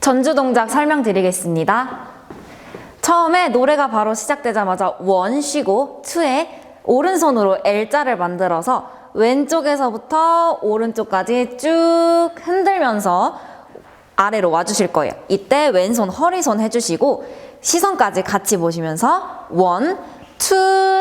전주 동작 설명드리겠습니다. 처음에 노래가 바로 시작되자마자 원 쉬고 투에 오른손으로 L자를 만들어서 왼쪽에서부터 오른쪽까지 쭉 흔들면서 아래로 와주실 거예요. 이때 왼손 허리손 해주시고 시선까지 같이 보시면서 원, 투,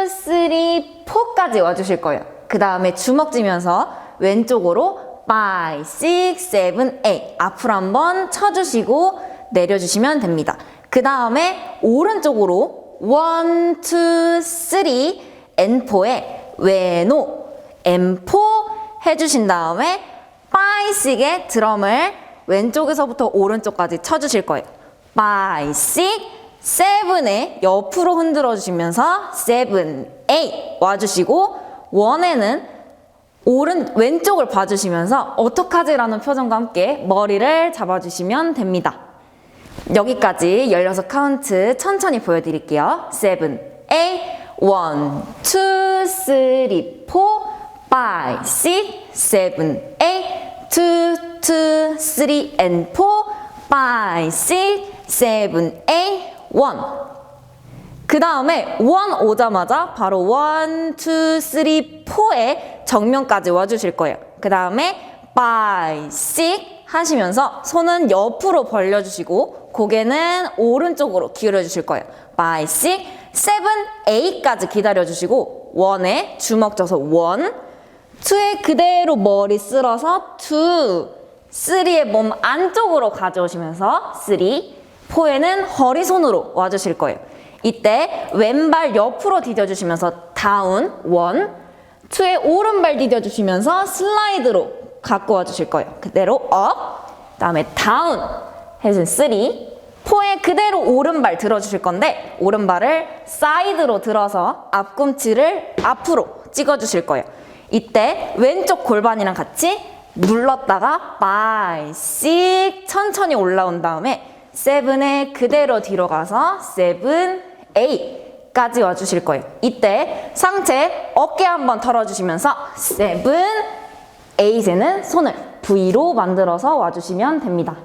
쓰리, 포까지 와주실 거예요. 그 다음에 주먹 쥐면서 왼쪽으로 5, 6, 7, 8 앞으로 한번 쳐주시고 내려주시면 됩니다. 그 다음에 오른쪽으로 1, 2, 3 N4에 왼오 M4 해주신 다음에 5, 6의 드럼을 왼쪽에서부터 오른쪽까지 쳐주실 거예요. 5, 6, 7에 옆으로 흔들어 주시면서 7, 8 와주시고 1에는 오른 왼쪽을 봐주시면서 어떡하지라는 표정과 함께 머리를 잡아주시면 됩니다. 여기까지 16 카운트 천천히 보여드릴게요. 7, 8, 1, 2, 3, 4, 5, 6, 7, 8, 2, 2, 3, and 4, 5, 6, 7, 8, 1. 그 다음에 원 오자마자 바로 원, 투, 쓰리, 포에 정면까지 와주실 거예요. 그 다음에 five, six 하시면서 손은 옆으로 벌려주시고 고개는 오른쪽으로 기울여 주실 거예요. five, six, seven, eight까지 기다려주시고 원에 주먹 져서 원, 투에 그대로 머리 쓸어서 two, 쓰리의 몸 안쪽으로 가져오시면서 쓰리, 포에는 허리손으로 와주실 거예요. 이때 왼발 옆으로 디뎌주시면서 다운 원, 투의 오른발 디뎌주시면서 슬라이드로 갖고 와주실 거예요. 그대로 업, 다음에 다운 해준 쓰리, 포에 그대로 오른발 들어주실 건데 오른발을 사이드로 들어서 앞꿈치를 앞으로 찍어주실 거예요. 이때 왼쪽 골반이랑 같이 눌렀다가 5, 6 천천히 올라온 다음에 7에 그대로 뒤로 가서 7, 8까지 와주실 거예요. 이때 상체 어깨 한번 털어주시면서 7, 8에는 손을 V로 만들어서 와주시면 됩니다.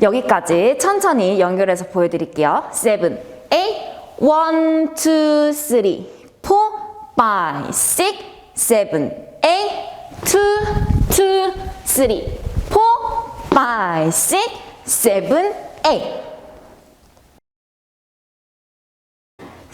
여기까지 천천히 연결해서 보여드릴게요. 7, 8, 1, 2, 3, 4, 5, 6, 7, 8, 2, 2, 3, 4, 5, 6, 7, 8.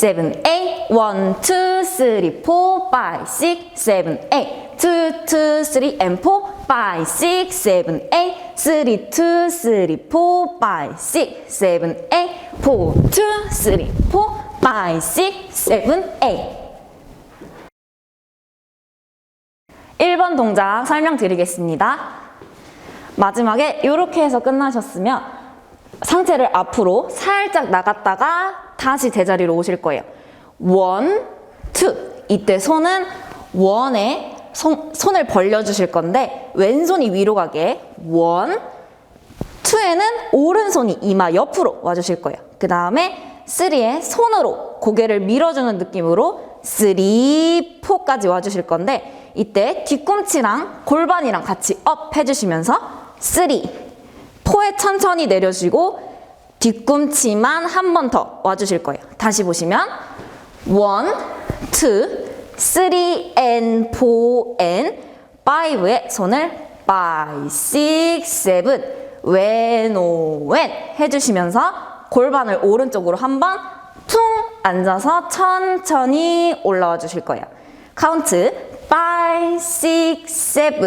7, 8, 1, 2, 3, 4, 5, 6, 7, 8. 2, 2, 3, and 4, 5, 6, 7, 8. 3, 2, 3, 4, 5, 6, 7, 8. 4, 2, 3, 4, 5, 6, 7, 8. 1번 동작 설명드리겠습니다. 마지막에 이렇게 해서 끝나셨으면 상체를 앞으로 살짝 나갔다가 다시 제자리로 오실 거예요. 원, 투. 이때 손은 원에 손, 손을 벌려주실 건데 왼손이 위로 가게 원, 투에는 오른손이 이마 옆으로 와주실 거예요. 그 다음에 쓰리에 손으로 고개를 밀어주는 느낌으로 쓰리, 포까지 와주실 건데 이때 뒤꿈치랑 골반이랑 같이 업 해주시면서 쓰리, 포에 천천히 내려주시고 뒤꿈치만 한 번 더 와주실 거예요. 다시 보시면 원, 투, 쓰리, 앤, 포, 앤, 파이브에 손을 파이, 식, 세븐, 왼, 오, 왼 해주시면서 골반을 오른쪽으로 한 번 퉁 앉아서 천천히 올라와 주실 거예요. 카운트 5, 6, 7,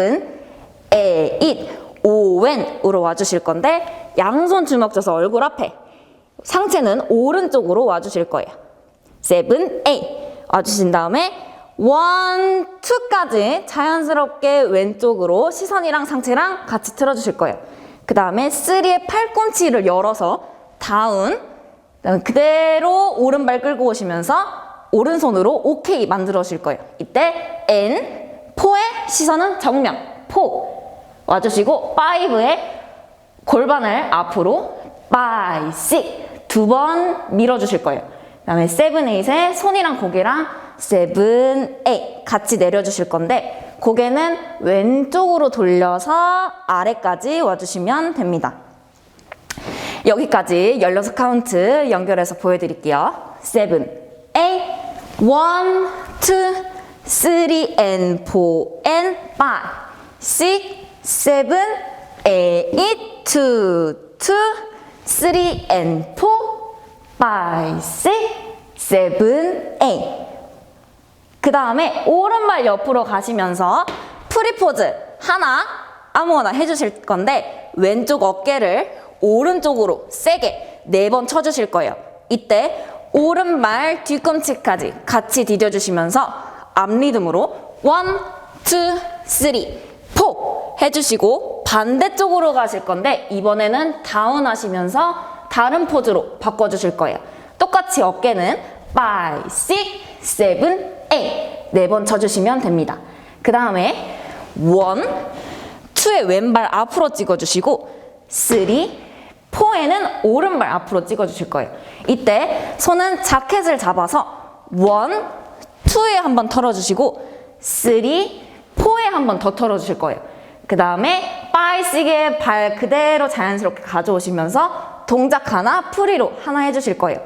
8, 5왼으로 와주실 건데 양손 주먹 져서 얼굴 앞에 상체는 오른쪽으로 와주실 거예요. 7, 8 와주신 다음에 1, 2까지 자연스럽게 왼쪽으로 시선이랑 상체랑 같이 틀어주실 거예요. 그 다음에 3의 팔꿈치를 열어서 다운 그대로 오른발 끌고 오시면서 오른손으로 오케이 만들어 주실 거예요. 이때 N, 포의 시선은 정면, 포 와주시고 5의 골반을 앞으로 5, 6 두 번 밀어주실 거예요. 그 다음에 7, 8에 손이랑 고개랑 7, 8 같이 내려주실 건데 고개는 왼쪽으로 돌려서 아래까지 와주시면 됩니다. 여기까지 16카운트 연결해서 보여드릴게요. 7, 8, 1, 2, 3, and 4, and 5, 6, 7, 8, 2, 2, 3, and 4, 5, 6, 7, 8. 그 다음에 오른발 옆으로 가시면서 프리포즈 하나 아무거나 해주실 건데 왼쪽 어깨를 오른쪽으로 세게 네 번 쳐주실 거예요. 이때 오른발 뒤꿈치까지 같이 디뎌주시면서 앞 리듬으로 원, 투, 쓰리, 포 해주시고 반대쪽으로 가실 건데 이번에는 다운 하시면서 다른 포즈로 바꿔주실 거예요. 똑같이 어깨는 5, 6, 7, 8 네 번 쳐주시면 됩니다. 그 다음에 1, 2의 왼발 앞으로 찍어주시고 3, 4에는 오른발 앞으로 찍어주실 거예요. 이때 손은 자켓을 잡아서 1, 2에 한 번 털어주시고 3, 4에 한 번 더 털어주실 거예요. 그 다음에 5, 6의 발 그대로 자연스럽게 가져오시면서 동작 하나 프리로 하나 해주실 거예요.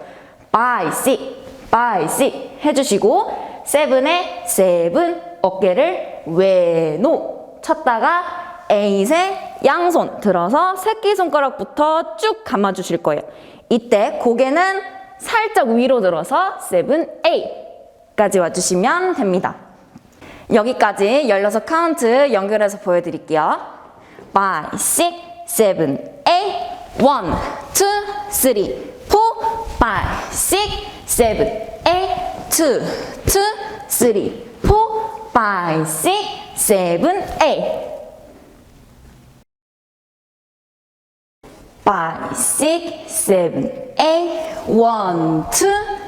5, 6, 5, 6 해주시고 7에 7 어깨를 외노 쳤다가 8에 양손 들어서 새끼손가락부터 쭉 감아주실 거예요. 이때 고개는 살짝 위로 들어서 7, 8까지 와주시면 됩니다. 여기까지 16카운트 연결해서 보여드릴게요. 5, 6, 7, 8 1, 2, 3, 4 5, 6, 7, 8 2, 2, 3, 4 5, 6, 7, 8 5, 6, 7, 8 1, 2,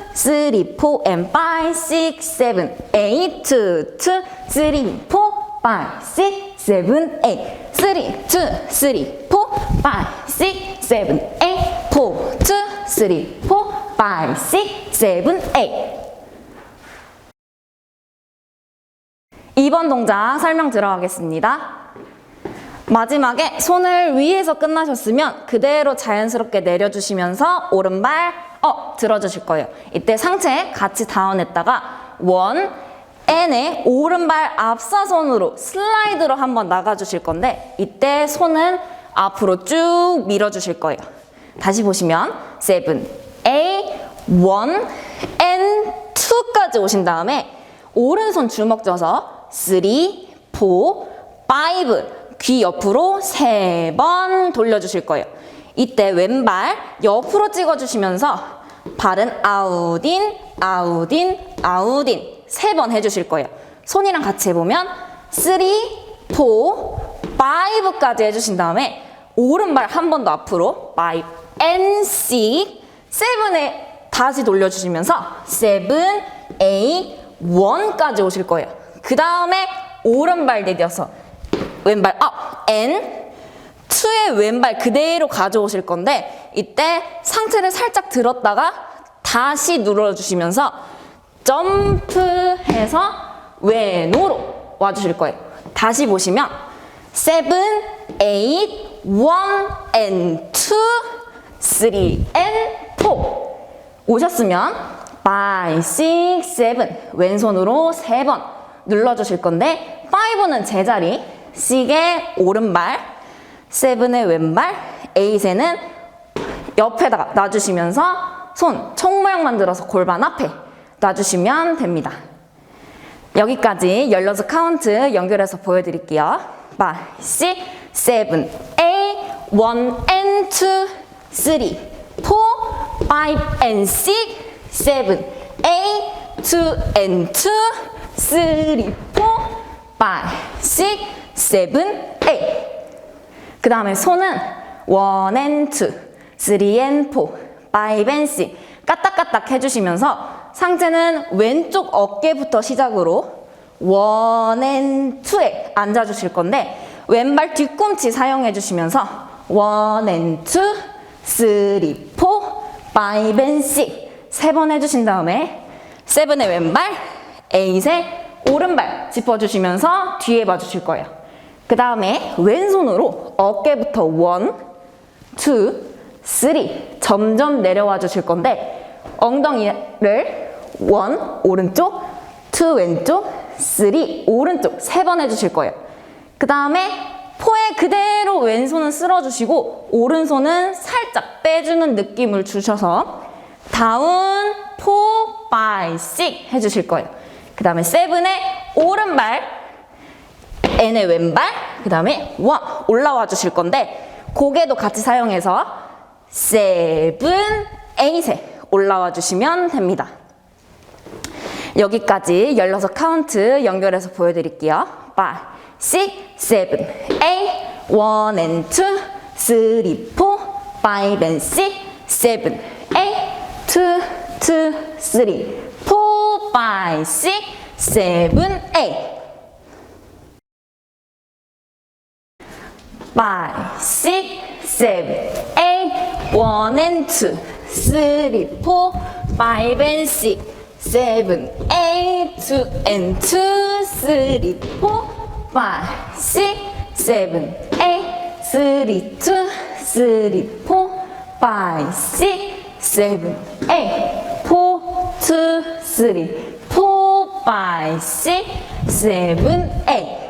three, four, and five, six, seven, eight, two, two, three, four, five, six, seven, eight, three, two, three, four, five, six, seven, eight, four, two, three, four, five, six, seven, eight. 2번 동작 설명 들어가겠습니다. 마지막에 손을 위에서 끝나셨으면 그대로 자연스럽게 내려주시면서 오른발 업 들어주실 거예요. 이때 상체 같이 다운했다가 원 N의 오른발 앞사선으로 슬라이드로 한번 나가주실 건데 이때 손은 앞으로 쭉 밀어주실 거예요. 다시 보시면 7, 8, 1, N, 2까지 오신 다음에 오른손 주먹 져서 3, 4, 5 귀 옆으로 세 번 돌려주실 거예요. 이때 왼발 옆으로 찍어주시면서 발은 아웃인, 아웃인, 아웃인 세 번 해주실 거예요. 손이랑 같이 해보면 3, 4, 5까지 해주신 다음에 오른발 한 번 더 앞으로 5 and 6, 7에 다시 돌려주시면서 7, 8, 1까지 오실 거예요. 그 다음에 오른발 내려서 왼발 업, N, 2의 왼발 그대로 가져오실 건데 이때 상체를 살짝 들었다가 다시 눌러주시면서 점프해서 왼으로 와주실 거예요. 다시 보시면 7, 8, 1 and 2, 3 and 4 오셨으면 5, 6, 7 왼손으로 3번 눌러주실 건데 5는 제자리 6의 오른발 7의 왼발 8에는 옆에다가 놔주시면서 손, 총 모양 만들어서 골반 앞에 놔주시면 됩니다. 여기까지 16 카운트 연결해서 보여드릴게요. 5, 6, 7, 8, 1 and 2, 3, 4, 5 and 6, 7, 8, 2 and 2, 3, 4, 5, 6, 7, 8. 그 다음에 손은 1 and 2, 3 and 4, 5 and 6 까딱까딱 해주시면서 상체는 왼쪽 어깨부터 시작으로 1 and 2에 앉아주실 건데 왼발 뒤꿈치 사용해 주시면서 1 and 2, 3, 4, 5 and 6세번 해주신 다음에 7의 왼발, 8의 오른발 짚어주시면서 뒤에 봐주실 거예요. 그 다음에 왼손으로 어깨부터 1, 2, 3 점점 내려와 주실 건데 엉덩이를 1 오른쪽, 2 왼쪽, 3 오른쪽 세 번 해주실 거예요. 그 다음에 포에 그대로 왼손은 쓸어주시고 오른손은 살짝 빼주는 느낌을 주셔서 다운, 포, 파이, 씩 해주실 거예요. 그 다음에 세븐의 오른발, N의 왼발, 그 다음에 원 올라와 주실 건데 고개도 같이 사용해서 세븐, 에잇에 올라와 주시면 됩니다. 여기까지 16 카운트 연결해서 보여드릴게요. 5, 6, 7, 8, 1 and 2, 3, 4, 5 and 6, 7, 8, 2, 2, 3, 4, 5, 6, 7, 8. Five, six, seven, eight, one and two, three, four, five and six, seven, eight, two and two, three, four, five, six, seven, eight, three, two, three, four, five, six, seven, eight, four, two, three, four, five, six, seven, eight.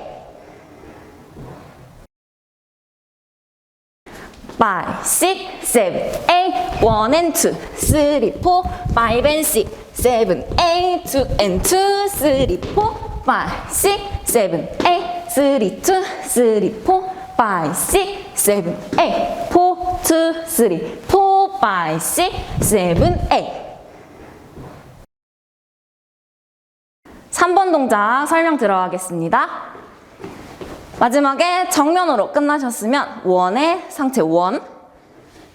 Five, six, seven, eight, one and two, three, four, five and six, seven, eight, two and two, three, four, five, six, seven, eight, three, two, three, four, five, six, seven, eight, four, two, three, four, five, six, seven, eight. 3번 동작 설명 들어가겠습니다. 마지막에 정면으로 끝나셨으면 원의 상체 원,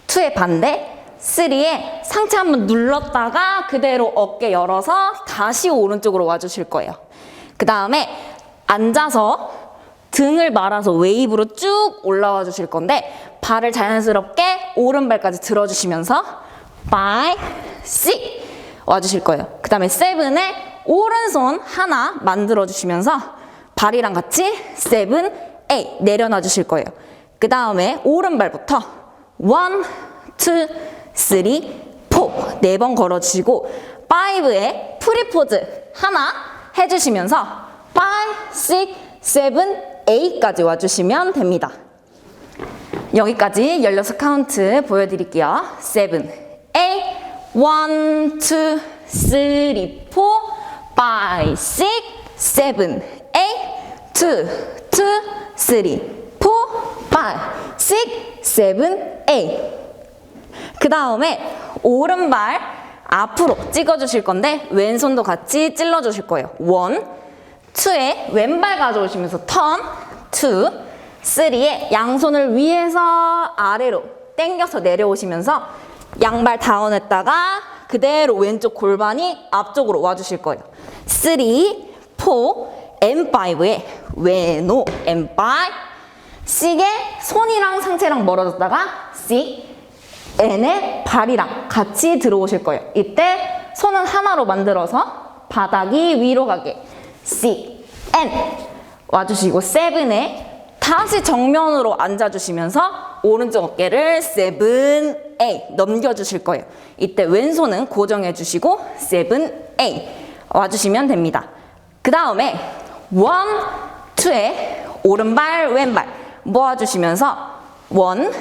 투의 반대, 쓰리에 상체 한번 눌렀다가 그대로 어깨 열어서 다시 오른쪽으로 와주실 거예요. 그 다음에 앉아서 등을 말아서 웨이브로 쭉 올라와 주실 건데 발을 자연스럽게 오른발까지 들어주시면서 5, 6 와주실 거예요. 그 다음에 세븐에 오른손 하나 만들어 주시면서 발이랑 같이 세븐, 에잇 내려놔 주실 거예요. 그 다음에 오른발부터 원, 투, 쓰리, 포네번 걸어주시고 파이브에 프리포즈 하나 해주시면서 파이, 식, 세븐, 에잇까지 와주시면 됩니다. 여기까지 16 카운트 보여드릴게요. 7, 8, 1, 2, 3, 4, 5, 6, 7, 8, 2, 2, 3, 4, 5, 6, 7, 8. 그 다음에 오른발 앞으로 찍어주실 건데 왼손도 같이 찔러주실 거예요. 1, 2에 왼발 가져오시면서 턴, 2, 3에 양손을 위에서 아래로 당겨서 내려오시면서 양발 다운했다가 그대로 왼쪽 골반이 앞쪽으로 와주실 거예요. 3, 4, M5에 왼오 M5 C에 손이랑 상체랑 멀어졌다가 C N에 발이랑 같이 들어오실 거예요. 이때 손은 하나로 만들어서 바닥이 위로 가게 C N 와주시고 세븐에 다시 정면으로 앉아주시면서 오른쪽 어깨를 세븐 A 넘겨주실 거예요. 이때 왼손은 고정해주시고 세븐 A 와주시면 됩니다. 그 다음에 원, 투에 오른발, 왼발 모아주시면서 원,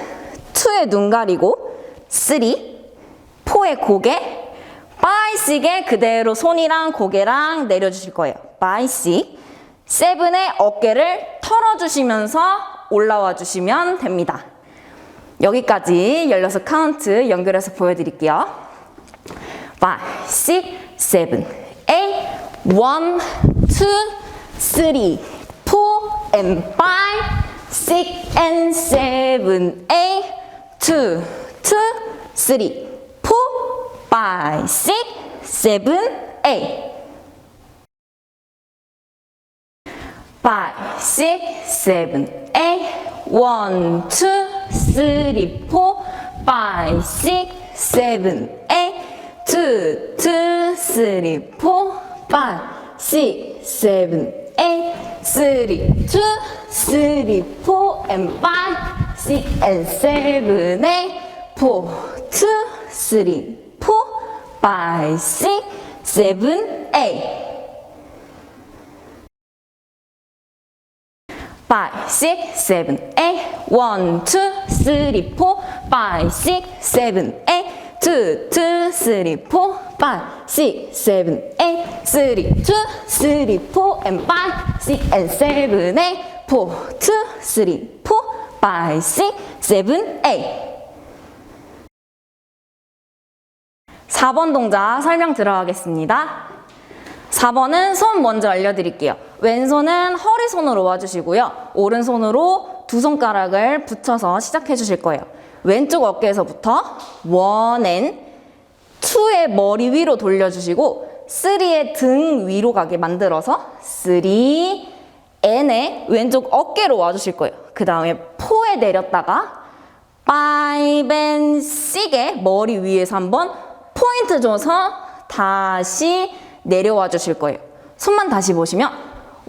투에 눈 가리고 쓰리, 포에 4의 고개, 5, 6에 그대로 손이랑 고개랑 내려주실 거예요. 5, 6, 7의 어깨를 털어주시면서 올라와 주시면 됩니다. 여기까지 16 카운트 연결해서 보여드릴게요. 5, 6, 7, 8, 1, 2, 3, 4, and 5, 6, and 7, 8, 2, 2, 3, 4, 5, 6, 7, 8. 5, 6, 7, 8, 1, 2, 3, 4, 5, 6, 7, 8, 2, 2, 3, 4, 5, 6, 7, 8, 3, 2, 3, 4, and 5, 6, and 7, 8, 4, 2, 3, 4, 5, 6, 7, 8. five, six, seven, eight. One, two, three, four, five, six, seven, eight. Two, two, three, four, five, six, seven, eight. Three, two, three, four, and five, six, and seven, eight. Four, two, three, four, five, six, seven, eight. 4번 동작 설명 들어가겠습니다. 4번은 손 먼저 알려드릴게요. 왼손은 허리손으로 와주시고요. 오른손으로 두 손가락을 붙여서 시작해 주실 거예요. 왼쪽 어깨에서부터 1앤 2의 머리 위로 돌려주시고 3의 등 위로 가게 만들어서 3, n의 왼쪽 어깨로 와주실 거예요. 그 다음에 4에 내렸다가 5 and 6의 머리 위에서 한번 포인트 줘서 다시 내려와 주실 거예요. 손만 다시 보시면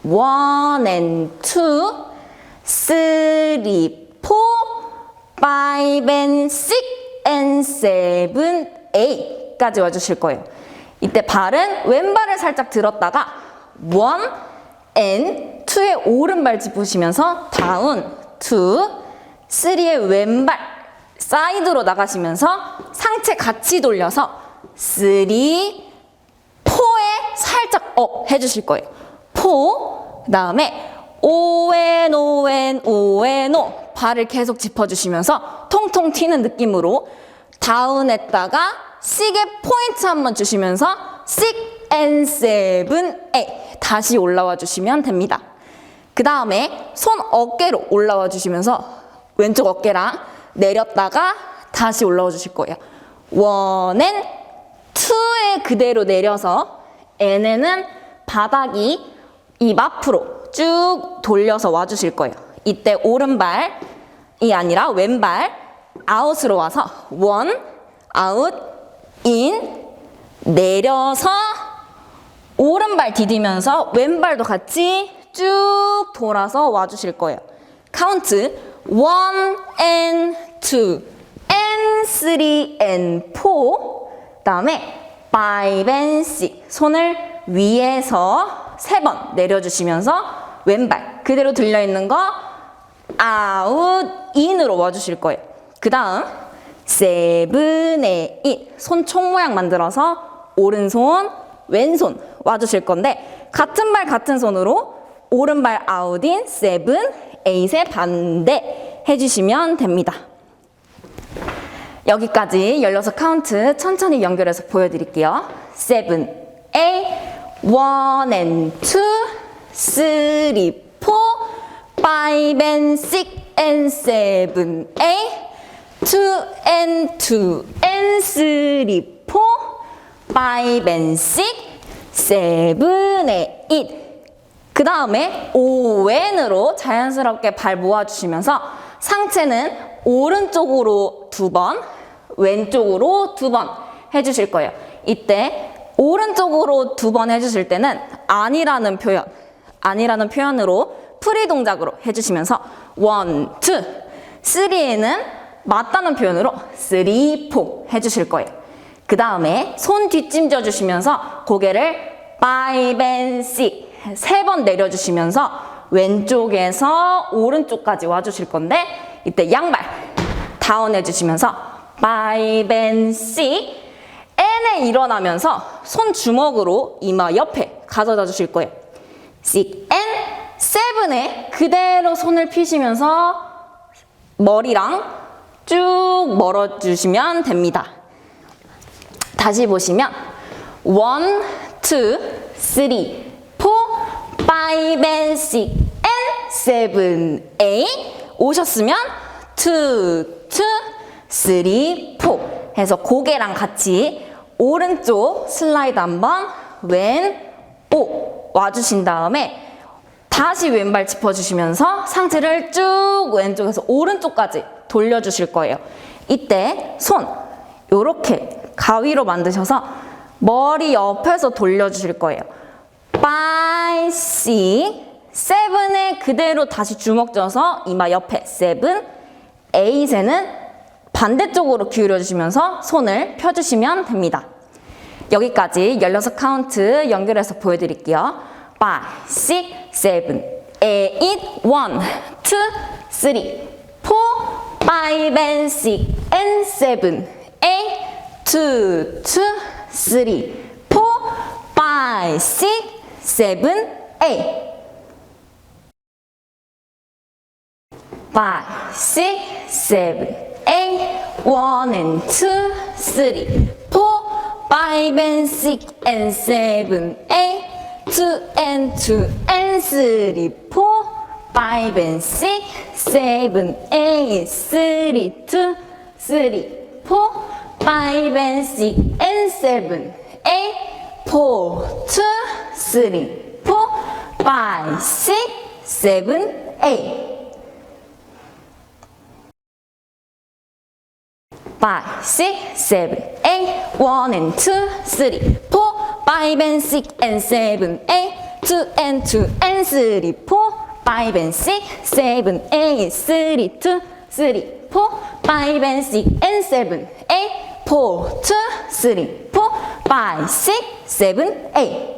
1 and 2, 3, 4, 5 and 6 and 7, 8 까지 와주실 거예요. 이때 발은 왼발을 살짝 들었다가 1 and 2의 오른발 짚으시면서 다운 2, 3의 왼발 사이드로 나가시면서 상체 같이 돌려서 3, 4에 살짝 업 해주실 거예요. 4, 그 다음에 오엔 오엔 오엔 오 발을 계속 짚어주시면서 통통 튀는 느낌으로 다운했다가 시계 포인트 한번 주시면서 6 and 7, 8 다시 올라와 주시면 됩니다. 그 다음에 손 어깨로 올라와 주시면서 왼쪽 어깨랑 내렸다가 다시 올라와 주실 거예요. 원엔 투에 그대로 내려서 n에는 바닥이 입 앞으로 쭉 돌려서 와 주실 거예요. 이때 오른발이 아니라 왼발 아웃으로 와서 원 아웃 인 내려서 오른발 디디면서 왼발도 같이 쭉 돌아서 와주실 거예요. 카운트 1 and 2 and 3 and 4 다음에 5 and 6 손을 위에서 세 번 내려주시면서 왼발 그대로 들려있는 거 아웃 인으로 와주실 거예요. 그 다음 세븐에 인손 총 모양 만들어서 오른손 왼손 와주실 건데 같은 발 같은 손으로 오른발 아웃인 세븐 에잇의 반대 해주시면 됩니다. 여기까지 16 카운트 천천히 연결해서 보여드릴게요. 7, 8, 1 and 2, 3, 4, 5 and 6 and 7, 8, 2 and 2 and 3, 4, 5 and 6, 7, 8. 그 다음에 ON으로 자연스럽게 발 모아주시면서 상체는 오른쪽으로 두 번, 왼쪽으로 두 번 해주실 거예요. 이때 오른쪽으로 두 번 해주실 때는 아니라는 표현, 아니라는 표현으로 프리 동작으로 해주시면서 원, 투, 쓰리에는 맞다는 표현으로 쓰리, 포 해주실 거예요. 그 다음에 손 뒷짐져 주시면서 고개를 five and six 세 번 내려주시면서 왼쪽에서 오른쪽까지 와주실 건데 이때 양발 다운 해주시면서 five 8에 일어나면서 손 주먹으로 이마 옆에 가져다 주실 거예요. 6 and 7에 그대로 손을 펴시면서 머리랑 쭉 멀어주시면 됩니다. 다시 보시면 1, 2, 3, 4, 5 and 6 and 7, 8 오셨으면 2, 2, 3, 4 해서 고개랑 같이 오른쪽 슬라이드 한번 왼, 오 와주신 다음에 다시 왼발 짚어주시면서 상체를 쭉 왼쪽에서 오른쪽까지 돌려주실 거예요. 이때 손 이렇게 가위로 만드셔서 머리 옆에서 돌려주실 거예요. 5, 6, 7에 그대로 다시 주먹 져서 이마 옆에 7, 8에는 반대쪽으로 기울여 주시면서 손을 펴주시면 됩니다. 여기까지 16 카운트 연결해서 보여드릴게요. 5, 6, 7, 8, 1, 2, 3, 4, 5 and 6 and 7, 8, 2, 2, 3, 4, 5, 6, 7, 8. 5, 6, 7, 8, 1 and 2, 3, 4, 5 and 6 and 7, 8, 2 and 2 and 3, 4, 5 and 6, 7, 8, 3, 2, 3, 4, 5 and 6 and 7, 8, 4, 2, 3, 4, 5, 6, 7, 8. five, six, seven, eight, one and two, three, four, five and six and seven, eight, two and two and three, four, five and six, seven, eight, three, two, three, four, five and six and seven, eight, four, two, three, four, five, six, seven, eight.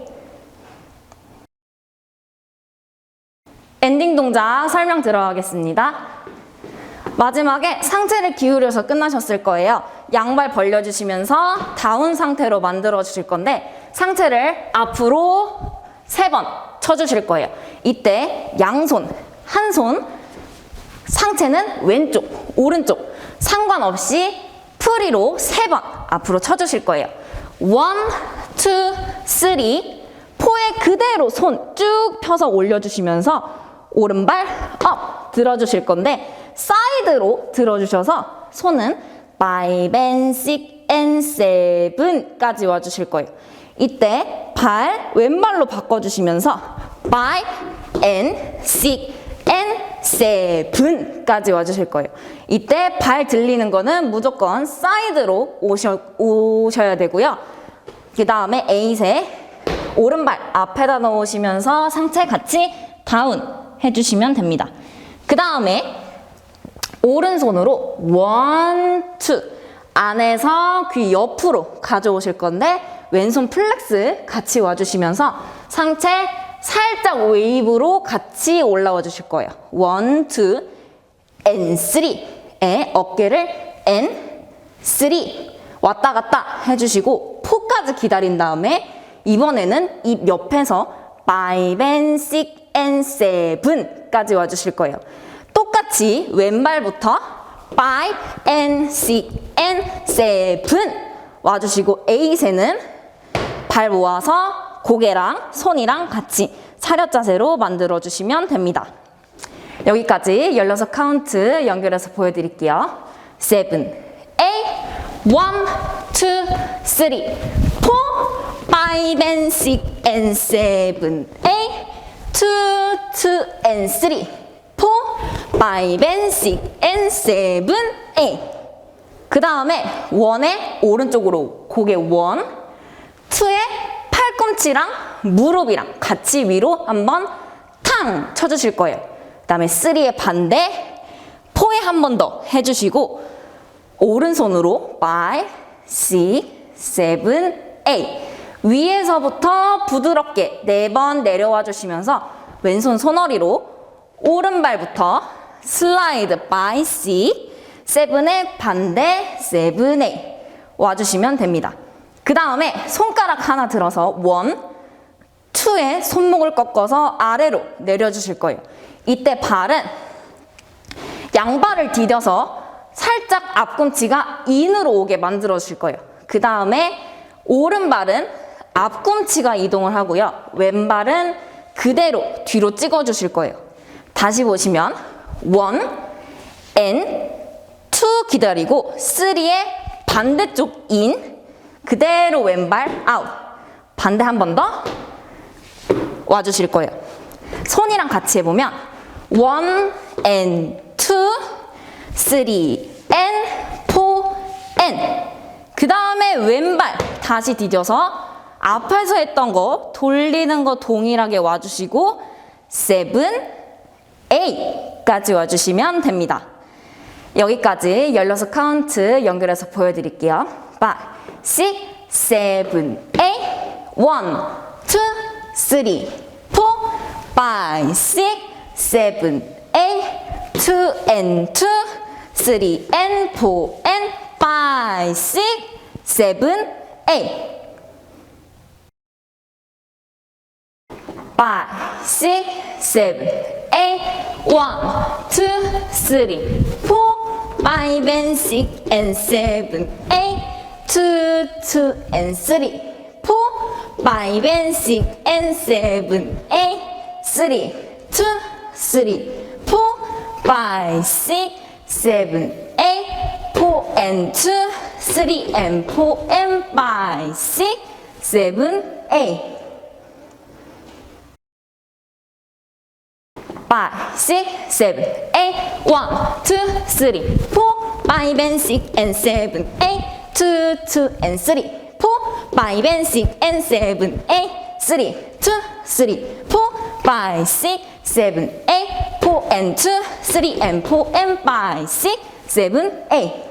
엔딩 동작 설명 들어가겠습니다. 마지막에 상체를 기울여서 끝나셨을 거예요. 양발 벌려주시면서 다운 상태로 만들어 주실 건데 상체를 앞으로 세번 쳐주실 거예요. 이때 양손, 한 손, 상체는 왼쪽, 오른쪽 상관없이 프리로 세 번 앞으로 쳐주실 거예요. 원, 투, 쓰리, 포에 그대로 손 쭉 펴서 올려주시면서 오른발 업 들어주실 건데 사이드로 들어주셔서 손은 5 and 6 and 7까지 와주실 거예요. 이때 발 왼발로 바꿔주시면서 5 and 6 and 7까지 와주실 거예요. 이때 발 들리는 거는 무조건 사이드로 오셔, 오셔야 되고요. 그 다음에 에잇에 오른발 앞에다 넣으시면서 상체 같이 다운 해주시면 됩니다. 그 다음에 오른손으로 원, 투 안에서 귀 옆으로 가져오실 건데 왼손 플렉스 같이 와주시면서 상체 살짝 웨이브로 같이 올라와 주실 거예요. 원, 투, 앤, 쓰리에 어깨를 앤, 쓰리 왔다 갔다 해주시고 포까지 기다린 다음에 이번에는 입 옆에서 5 and 6 and 7까지 와주실 거예요. 똑같이 왼발부터 5 and 6 and 7 와주시고 에잇에는 발 모아서 고개랑 손이랑 같이 차렷 자세로 만들어 주시면 됩니다. 여기까지 16 카운트 연결해서 보여드릴게요. 7, 8, 1, 2, 3, 4, 5 and 6 and 7, 8, 2, 2 and 3, 4, 5 and 6 and 7, 8. 그 다음에 원의 오른쪽으로 고개 원, 투의 팔꿈치랑 무릎이랑 같이 위로 한번 탕 쳐주실 거예요. 그 다음에 쓰리의 반대, 포에 한 번 더 해주시고 오른손으로 5, 6, 7, 8 위에서부터 부드럽게 네 번 내려와 주시면서 왼손 손허리로 오른발부터 슬라이드 5, 6, 7의 반대 7, 8 와주시면 됩니다. 그 다음에 손가락 하나 들어서 원, 투에 손목을 꺾어서 아래로 내려주실 거예요. 이때 발은 양발을 디뎌서 살짝 앞꿈치가 인으로 오게 만들어 주실 거예요. 그 다음에 오른발은 앞꿈치가 이동을 하고요. 왼발은 그대로 뒤로 찍어 주실 거예요. 다시 보시면 원, 앤, 투 기다리고 쓰리의 반대쪽 인, 그대로 왼발 아웃. 반대 한 번 더 와주실 거예요. 손이랑 같이 해보면 one and two, three and four and 그 다음에 왼발 다시 디뎌서 앞에서 했던 거 돌리는 거 동일하게 와주시고 seven, eight까지 와주시면 됩니다. 여기까지 16 카운트 연결해서 보여드릴게요. 5, 6, 7, 8, 1, 2, 3, 4, 5, 6, 7, 8, 2 and 2, 3 and 4 and 5, 6, 7, 8. 5, 6, 7, 8, 1, 2, 3, 4, 5 and 6 and 7, 8, 2, 2 and 3, 4, 5 and 6 and 7, 8, 3, 2, 3, 4, 5, 6, 7, 8, 4 and 2, 3 and 4 and 5, 6, 7, 8. five, six, seven, eight, one, two, three, four, five and six and seven, eight, two, two and three, four, five and six and seven, eight, three, two, three, four, five, six, seven, eight, four and two, three and four and five, six, seven, eight.